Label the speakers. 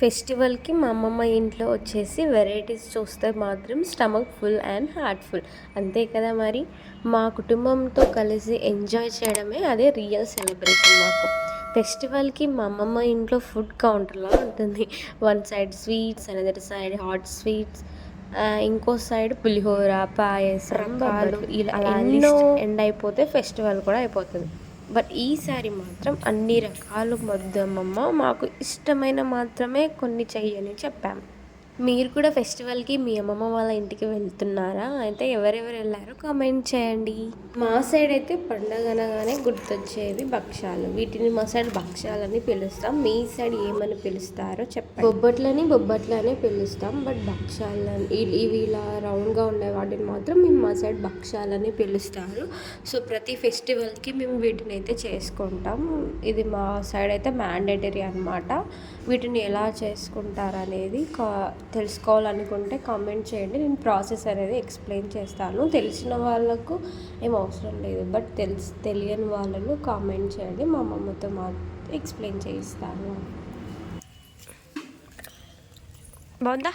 Speaker 1: ఫెస్టివల్కి మా అమ్మమ్మ ఇంట్లో వచ్చేసి వెరైటీస్ చూస్తే మాత్రం stomach full and heart full. అంతే కదా మరి? మా కుటుంబంతో కలిసి ఎంజాయ్ చేయడమే అదే రియల్ సెలబ్రేషన్ మాకు. ఫెస్టివల్కి మా అమ్మమ్మ ఇంట్లో ఫుడ్ కౌంటర్లా ఉంటుంది. One side sweets another side hot sweets ఇంకో సైడ్ పులిహోర పాయసం ఇలా ఎన్నో ఎండ్ అయిపోతే ఫెస్టివల్ కూడా అయిపోతుంది. బట్ ఈసారి మాత్రం అన్ని రకాలు వద్దమ్మమ్మ మాకు ఇష్టమైన మాత్రమే కొన్ని చెయ్యని చెప్పాము మీరు కూడా ఫెస్టివల్కి మీ అమ్మమ్మ వాళ్ళ ఇంటికి వెళ్తున్నారా? అయితే ఎవరెవరు వెళ్ళారో కామెంట్ చేయండి. మా సైడ్ అయితే పండగ అనగానే గుర్తొచ్చేవి భక్ష్యాలు వీటిని మా సైడ్ భక్ష్యాలని పిలుస్తాం. మీ సైడ్ ఏమని పిలుస్తారో చెప్పండి. బొబ్బట్లని బొబ్బట్లనే పిలుస్తాం. బట్ భక్ష్యాలని ఇవి ఇలా రౌండ్గా ఉండే వాటిని మాత్రం మేము మా సైడ్ భక్ష్యాలని పిలుస్తారు. సో ప్రతి ఫెస్టివల్కి మేము వీటిని అయితే చేసుకుంటాం. ఇది మా సైడ్ అయితే మ్యాండేటరీ అనమాట వీటిని ఎలా చేసుకుంటారు అనేది కా తెలుసుకోవాలనుకుంటే కామెంట్ చేయండి. నేను ప్రాసెస్ అనేది ఎక్స్ప్లెయిన్ చేస్తాను. తెలిసిన వాళ్ళకు ఏం అవసరం లేదు. బట్ తెలిసి తెలియని వాళ్ళను కామెంట్ చేయండి. మా అమ్మమ్మతో మా ఎక్స్ప్లెయిన్ చేయిస్తాను.
Speaker 2: బాగుందా?